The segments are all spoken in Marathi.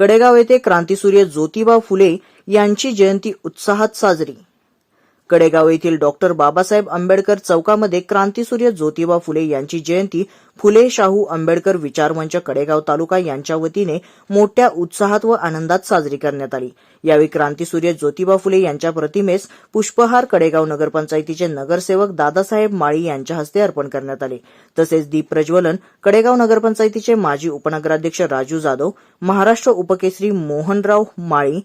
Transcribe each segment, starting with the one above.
कडेगाव येथे क्रांतीसूर्य ज्योतिबा फुले यांची जयंती उत्साहात साजरी. कडेगाव येथील डॉक्टर बाबासाहेब आंबेडकर चौकामध्ये क्रांतीसूर्य ज्योतिबा फुले यांची जयंती फुले शाहू आंबेडकर विचारमंच कडेगाव तालुका यांच्या वतीने मोठ्या उत्साहात व आनंदात साजरी करण्यात आली. यावेळी क्रांतीसूर्य ज्योतिबा फुले यांच्या प्रतिमेस पुष्पहार कडेगाव नगरपंचायतीचे नगरसेवक दादासाहेब माळी यांच्या हस्ते अर्पण करण्यात आले. तसेच दीप प्रज्वलन कडेगाव नगरपंचायतीचे माजी उपनगराध्यक्ष राजू जाधव महाराष्ट्र उपकेसरी मोहनराव माळी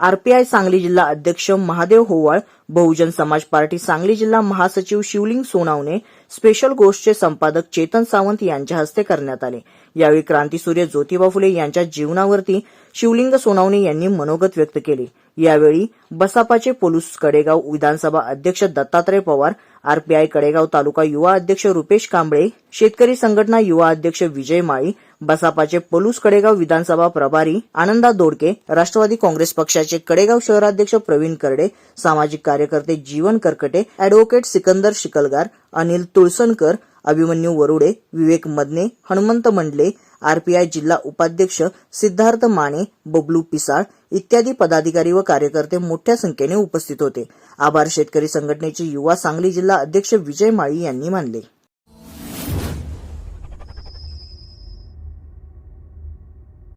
आरपीआय सांगली जिल्हा अध्यक्ष महादेव होवाळ बहुजन समाज पार्टी सांगली जिल्हा महासचिव शिवलिंग सोनावणे स्पेशल गोष्टचे संपादक चेतन सावंत यांच्या हस्ते करण्यात आले. यावेळी क्रांतीसूर्य ज्योतिबा फुले यांच्या जीवनावरती शिवलिंग सोनावणे यांनी मनोगत व्यक्त केले. यावेळी बसापाचे पोलूस कडेगाव विधानसभा अध्यक्ष दत्तात्रय पवार आरपीआय कडेगाव तालुका युवा अध्यक्ष रुपेश कांबळे शेतकरी संघटना युवा अध्यक्ष विजय माळी बसापाचे पलूस कडेगाव विधानसभा प्रभारी आनंदा दोडके राष्ट्रवादी काँग्रेस पक्षाचे कडेगाव शहराध्यक्ष प्रवीण करडे सामाजिक कार्यकर्ते जीवन करकटे अॅडव्होकेट सिकंदर शिकलगार अनिल तुळसनकर अभिमन्यू वरुडे विवेक मदने हनुमंत मंडले आरपीआय जिल्हा उपाध्यक्ष सिद्धार्थ माने बबलू पिसाळ इत्यादी पदाधिकारी व कार्यकर्ते मोठ्या संख्येने उपस्थित होते. आभार शेतकरी संघटनेचे युवा सांगली जिल्हा अध्यक्ष विजय माळी यांनी मानले.